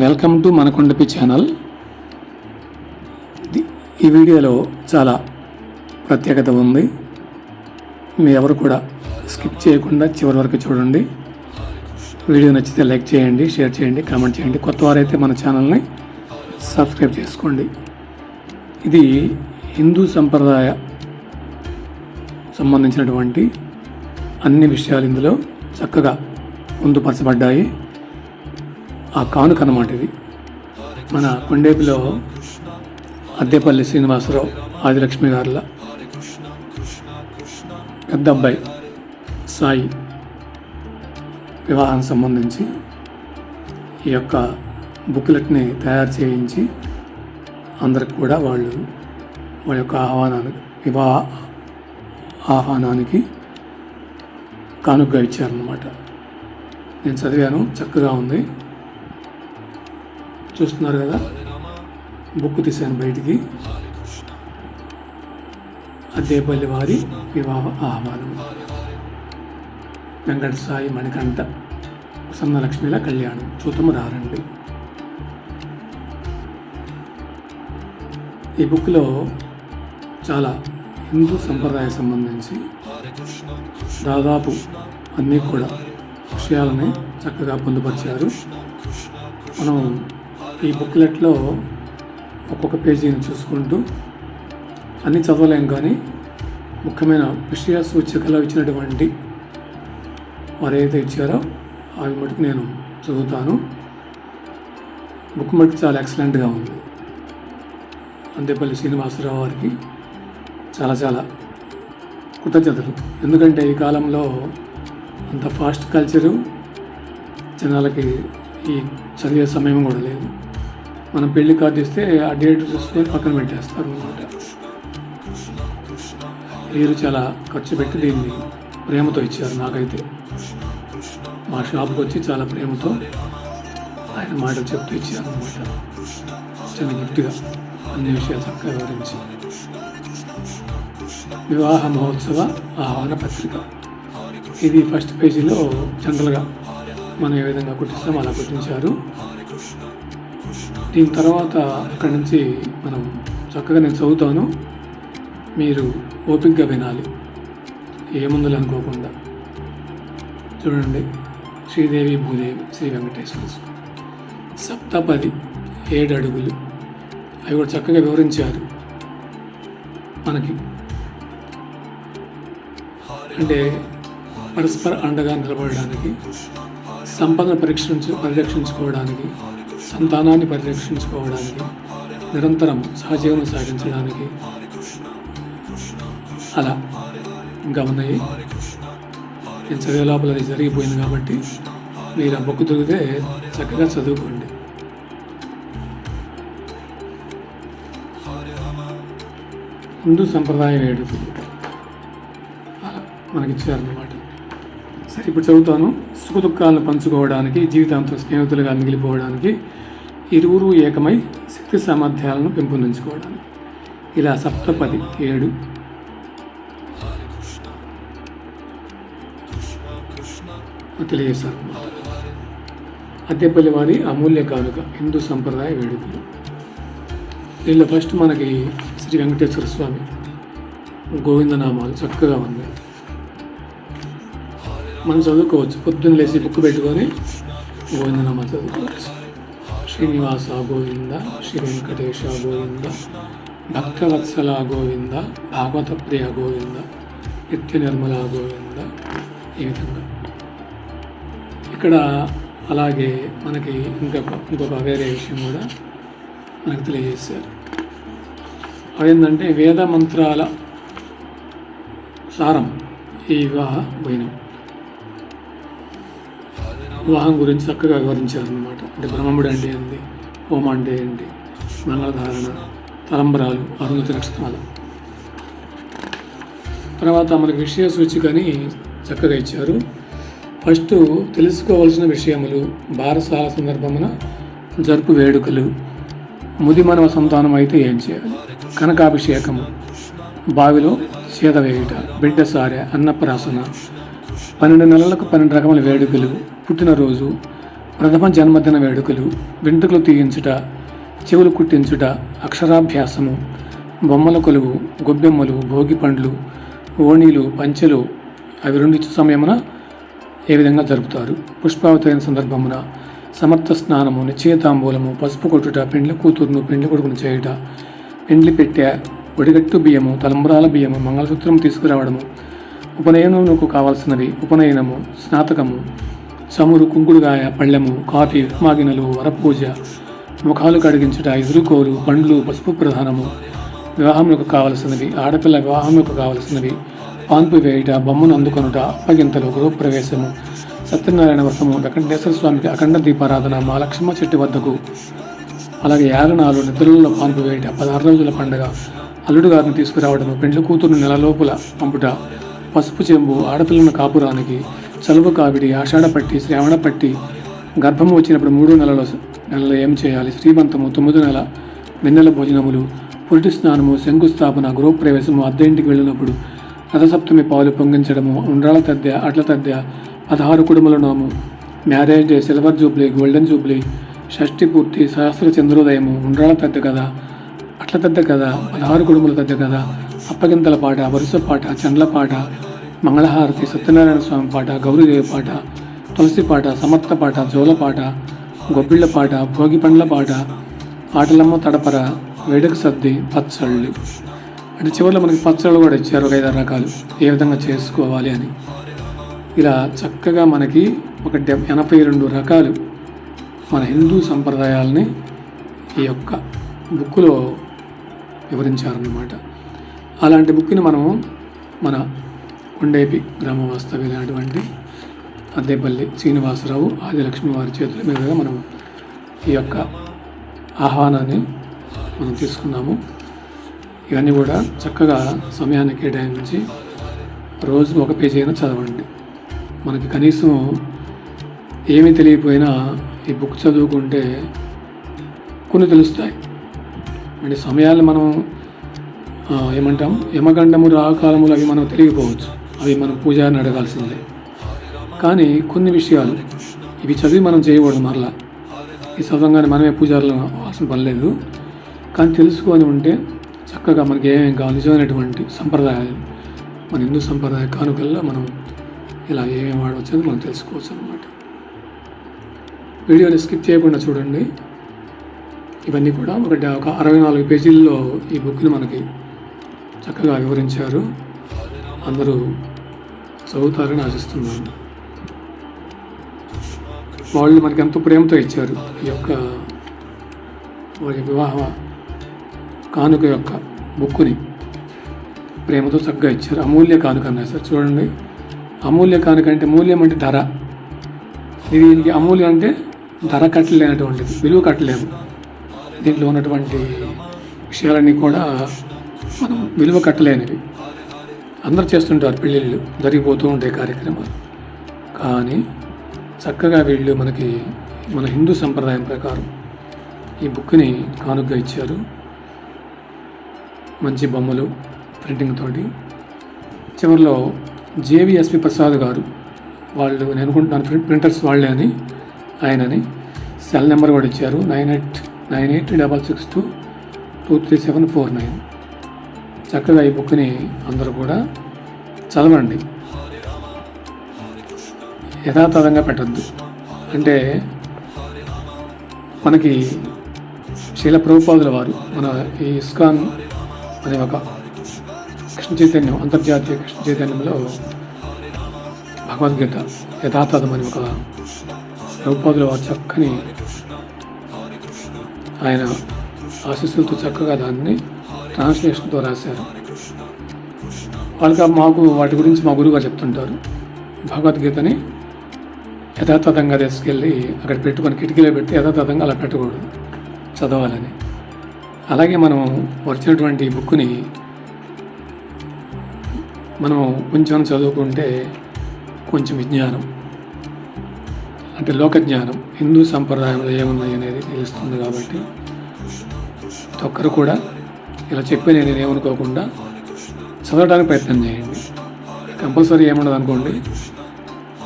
Welcome to మనకొండపి channel. ఈ వీడియోలో చాలా ప్రత్యేకత ఉంది. మీ ఎవరు కూడా స్కిప్ చేయకుండా చివరి వరకు చూడండి. వీడియో నచ్చితే లైక్ చేయండి షేర్ చేయండి కామెంట్ చేయండి. కొత్త వారైతే మన ఛానల్ని సబ్స్క్రైబ్ చేసుకోండి. ఇది హిందూ సంప్రదాయ సంబంధించినటువంటి అన్ని విషయాలు ఇందులో చక్కగా పొందుపరచబడ్డాయి. ఆ కానుక అన్నమాట ఇది. మన కొండేపిలో అద్దెపల్లి శ్రీనివాసరావు ఆదిలక్ష్మి గారుల పెద్ద అబ్బాయి సాయి వివాహం సంబంధించి ఈ యొక్క బుక్లెట్ని తయారు చేయించి అందరికి కూడా వాళ్ళు వాళ్ళ యొక్క ఆహ్వానానికి వివాహ ఆహ్వానానికి కానుకగా ఇచ్చారన్నమాట. నేను చదివాను చక్కగా ఉంది. చూస్తున్నారు కదా? బుక్ తీశాను బయటికి. అద్దేపల్లి వారి వివాహ ఆహ్వానం. వెంకట సాయి మణికంఠ సన్నలక్ష్మిల కళ్యాణం. చూతము రారండి. ఈ బుక్లో చాలా హిందూ సంప్రదాయ సంబంధించి దాదాపు అన్నీ కూడా విషయాలని చక్కగా పొందుపరిచారు. మనం ఈ బుక్లెట్లో ఒక్కొక్క పేజీని చూసుకుంటూ అన్నీ చదవలేం కానీ ముఖ్యమైన విషయ సూచికలో ఇచ్చినటువంటి వారు ఏదైతే ఇచ్చారో అవి మటుకు నేను చదువుతాను. బుక్ మటుకు చాలా ఎక్సలెంట్గా ఉంది. అంతేపల్లి శ్రీనివాసరావు వారికి చాలా చాలా కృతజ్ఞతలు. ఎందుకంటే ఈ కాలంలో అంత ఫాస్ట్ కల్చరు జనాలకి ఈ చదివే సమయం కూడా లేదు. మనం పెళ్ళి కార్డు ఇస్తే ఆ డేట్ చూసుకొని పక్కన పెట్టేస్తారు అనమాట వీరు చాలా ఖర్చు పెట్టి దీన్ని ప్రేమతో ఇచ్చారు నాకైతే. మా షాప్కి వచ్చి చాలా ప్రేమతో ఆయన మాటలు చెప్తూ ఇచ్చారు అనమాట చిన్న గిఫ్ట్గా అన్ని విషయాలు చక్కగా వివరించి. వివాహ మహోత్సవ ఆహ్వాన పత్రిక. ఇది ఫస్ట్ పేజీలో జనరల్గా మనం ఏ విధంగా కుట్టిస్తామో అలా కుట్టించారు. దీని తర్వాత అక్కడి నుంచి మనం చక్కగా నేను చదువుతాను. మీరు ఓపిక్గా వినాలి. ఏముందులు అనుకోకుండా. చూడండి. శ్రీదేవి భూదేవి శ్రీ వెంకటేశ్వర స్వామి. సప్తపది ఏడు అడుగులు. అవి కూడా చక్కగా వివరించారు. మనకి అంటే పరస్పర అండగా నిలబడడానికి సంపద పరీక్షించు పరిరక్షించుకోవడానికి సంతానాన్ని పరిరక్షించుకోవడానికి నిరంతరం సహజీవనం సాగించడానికి. అలా ఇంకా ఉన్నాయి. నేను చదివే లోపల అది జరిగిపోయింది కాబట్టి మీరు ఆ బుక్ దొరికితే చక్కగా చదువుకోండి. హిందూ సంప్రదాయ వేడుకలు అలా మనకి ఇచ్చారన్నమాట సరే ఇప్పుడు చదువుతాను. సుఖ దుఃఖాలను పంచుకోవడానికి జీవితాంతం స్నేహితులుగా మిగిలిపోవడానికి ఇరువురు ఏకమై శక్తి సామర్థ్యాలను పెంపొందించుకోవడానికి. ఇలా సప్తపది ఏడు. తెలియజేశారు అద్దెపల్లి వారి అమూల్య కానుక హిందూ సంప్రదాయ వేడుకలు. దీనిలో ఫస్ట్ మనకి శ్రీ వెంకటేశ్వర స్వామి గోవిందనామాలు చక్కగా ఉన్నాయి. మనం చదువుకోవచ్చు. పొద్దున్న లేచి బుక్ పెట్టుకొని గోవిందనామాలు చదువుకోవచ్చు. శ్రీనివాస గోవింద శ్రీ వెంకటేశ గోవింద భక్తవత్సల గోవింద భాగవత ప్రియ గోవింద నిత్య నిర్మల గోవింద ఈ విధంగా. ఇక్కడ అలాగే మనకి ఇంకొక ఇంకొక వేరే విషయం కూడా మనకు తెలియజేశారు. అదేంటంటే వేద మంత్రాల సారం ఈ వివాహ వైనం వివాహం గురించి చక్కగా వివరించారు అనమాట అంటే బ్రహ్మముడు అంటే ఏంటి హోమ అంటే ఏంటి మంగళధారణ తలంబరాలు అరుణతి నక్షత్రాలు. తర్వాత మనకి విషయ సూచికని చక్కగా ఇచ్చారు. ఫస్ట్ తెలుసుకోవాల్సిన విషయములు బారసాల సందర్భమున జరుపు వేడుకలు ముదిమనవ సంతానం అయితే ఏం చేయాలి? కనకాభిషేకము బావిలో చేద వేయుట బిడ్డ సారె అన్నప్రాసన పన్నెండు నెలలకు పన్నెండు రకముల వేడుకలు పుట్టినరోజు ప్రథమ జన్మదిన వేడుకలు వెంట్రుకలు తీయించుట చెవులు కుట్టించుట అక్షరాభ్యాసము బొమ్మల కొలువు గొబ్బెమ్మలు భోగి పండ్లు ఓణీలు పంచెలు అవి రెండు సమయమున ఏ విధంగా జరుపుతారు? పుష్పావతి అయిన సందర్భమున సమర్థ స్నానము నిశ్చయతాంబూలము పసుపు కొట్టుట పెండ్లి కూతురును పెండ్లి కొడుకును చేయుట పెండ్లి పెట్టె ఒడిగట్టు బియ్యము తలంబరాల బియ్యము మంగళసూత్రం తీసుకురావడము ఉపనయనమునకు కావాల్సినవి ఉపనయనము స్నాతకము చమురు కుంకుడుగాయ పళ్ళెము కాఫీ ఉప్మాగినలు వరపూజ ముఖాలు కడిగించుట ఎదురుకోలు పండ్లు పసుపు ప్రధానము. వివాహములకు కావలసినవి ఆడపిల్ల వివాహములకు కావలసినవి పాన్పు వేయుట బొమ్మను అందుకొనుట అప్పగింతలు గృహప్రవేశము. సత్యనారాయణ వ్రతము వెంకటేశ్వర స్వామికి అఖండ దీపారాధన మహాలక్ష్మ చెట్టు వద్దకు. అలాగే యాగనాలు నిద్రలలో పాన్పు వేయుట పదహారు రోజుల పండుగ. అల్లుడు గారిని తీసుకురావడము పెండ్లి కూతురు నెల లోపల పంపుట. పసుపు చెంబు ఆడపిల్లను కాపురానికి చలువ కావిడి ఆషాఢ పట్టి శ్రావణ పట్టి గర్భము వచ్చినప్పుడు మూడు నెలలో నెలలో ఏం చేయాలి? శ్రీమంతము తొమ్మిది నెల వెన్నెల భోజనములు పురిటి స్నానము శంకుస్థాపన గృహప్రవేశము అద్దె ఇంటికి వెళ్ళినప్పుడు రథసప్తమి పాలు పొంగించడము ఉండ్రాల తద్దె అట్ల తద్దె పదహారు కుడుముల నోము marriage day silver jubilee golden jubilee షష్ఠి పూర్తి సహస్ర చంద్రోదయము ఉండ్రాల తద్దె కదా అట్ల తద్దె కదా పదహారు కుడుముల తద్దె కదా అప్పగింతల పాట వరుస పాట చండ్ల పాట మంగళహారతి సత్యనారాయణ స్వామి పాట గౌరీదేవి పాట తులసి పాట సమర్థ పాట జోల పాట గొబ్బిళ్ళ పాట భోగి పండ్ల పాట ఆటలమ్మ తడపర వేడుక సర్ది పచ్చళ్ళు. అంటే చివరిలో మనకి పచ్చళ్ళు కూడా ఇచ్చారు ఒక ఐదారు రకాలు. ఏ విధంగా చేసుకోవాలి అని. ఇలా చక్కగా మనకి ఒక డెబ్ ఎనభై రెండు రకాలు మన హిందూ సంప్రదాయాలని ఈ యొక్క బుక్లో వివరించారన్నమాట. అలాంటి బుక్ని మనము మన కొండేపి గ్రామ వాస్తవ్యులైనటువంటి అద్దేపల్లి శ్రీనివాసరావు ఆదిలక్ష్మి వారి చేతుల మీదుగా మనం ఈ యొక్క ఆహ్వానాన్ని మనం తీసుకున్నాము. ఇవన్నీ కూడా చక్కగా సమయాన్ని కేటాయించి రోజు ఒక పేజీ అయినా చదవండి. మనకి కనీసం ఏమీ తెలియకపోయినా ఈ బుక్ చదువుకుంటే కొన్ని తెలుస్తాయి. అంటే సమయాలు మనం ఏమంటాం? యమగండము రాకాలములు అవి మనం తెలియకపోవచ్చు. అవి మనం పూజారిని అడగాల్సిందే. కానీ కొన్ని విషయాలు ఇవి చదివి మనం చేయకూడదు మరలా. ఈ చదవంగానే మనమే పూజారులు అవ్వాల్సిన పని లేదు. కానీ తెలుసుకొని ఉంటే చక్కగా మనకి ఏమేమి కావాలి? నిజమైనటువంటి సంప్రదాయాలు. మన హిందూ సంప్రదాయ కానుకల్లో మనం ఇలా ఏమేమి వాడవచ్చు అని మనం తెలుసుకోవచ్చు అనమాట వీడియోని స్కిప్ చేయకుండా చూడండి. ఇవన్నీ కూడా ఒకటి ఒక అరవై నాలుగు పేజీల్లో ఈ బుక్ని మనకి చక్కగా వివరించారు. అందరూ చదువుతారని ఆశిస్తున్నాను. వాళ్ళు మనకి ఎంతో ప్రేమతో ఇచ్చారు ఈ యొక్క వారి వివాహ కానుక యొక్క బుక్కుని. ప్రేమతో చక్కగా ఇచ్చారు. అమూల్య కానుక అన్నారు సార్. చూడండి. అమూల్య కానుక అంటే మూల్యం అంటే ధర. ఇది దీనికి అమూల్యం అంటే ధర కట్టలేనటువంటిది. విలువ కట్టలేము. దీంట్లో ఉన్నటువంటి విషయాలన్నీ కూడా మనం విలువ కట్టలేనివి అందరు చేస్తుంటారు పెళ్ళిళ్ళు జరిగిపోతూ ఉంటాయి కార్యక్రమాలు. కానీ చక్కగా వీళ్ళు మనకి మన హిందూ సంప్రదాయం ప్రకారం ఈ బుక్ని కానుకగా ఇచ్చారు. మంచి బొమ్మలు ప్రింటింగ్ తోటి. చివరిలో జేవిఎస్పి ప్రసాద్ గారు వాళ్ళు నేను అనుకుంటున్నాను ప్రింటర్స్ వాళ్ళే అని ఆయనని సెల్ నెంబర్ కూడా ఇచ్చారు. Nine eight nine eight double six two two three seven four nine. చక్కగా ఈ బుక్ని అందరూ కూడా చదవండి. యథాతథంగా పెట్టద్దు. అంటే మనకి శీల ప్రభుపాదుల వారు మన ఈ ఇస్కాన్ అనే ఒక కృష్ణ చైతన్యం అంతర్జాతీయ కృష్ణ చైతన్యంలో భగవద్గీత యథాతథం అని ఒక ప్రభుపాదుల వారు చక్కని ఆయన ఆశీస్సులతో చక్కగా దాన్ని ట్రాన్స్లేషన్తో రాశారు. వాళ్ళకి మాకు వాటి గురించి మా గురువుగారు చెప్తుంటారు. భగవద్గీతని యథాతథంగా తీసుకెళ్ళి అక్కడ పెట్టుకొని కిటికీలో పెట్టి యథాతథంగా అలా పెట్టకూడదు చదవాలని. అలాగే మనం వచ్చినటువంటి బుక్ని మనం కొంచెం చదువుకుంటే కొంచెం విజ్ఞానం. అంటే లోక జ్ఞానం హిందూ సంప్రదాయంలో ఏమున్నాయి అనేది తెలుస్తుంది కాబట్టి ప్రతి ఒక్కరు కూడా ఇలా చెప్పి నేను ఏమనుకోకుండా చదవడానికి ప్రయత్నం చేయండి. కంపల్సరీ ఏముండదు అనుకోండి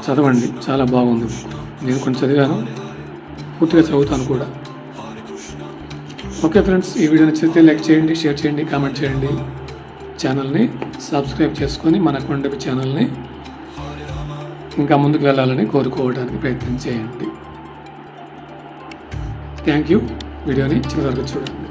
చదవండి. చాలా బాగుంది నేను కొంచెం చదివాను పూర్తిగా చదువుతాను కూడా. ఓకే ఫ్రెండ్స్ ఈ వీడియో నచ్చితే లైక్ చేయండి షేర్ చేయండి కామెంట్ చేయండి. ఛానల్ని సబ్స్క్రైబ్ చేసుకొని మన కొండపి ఛానల్ని ఇంకా ముందుకు వెళ్ళాలని కోరుకోవడానికి ప్రయత్నం చేయండి. Thank you. వీడియోని చివరి వరకు చూడండి.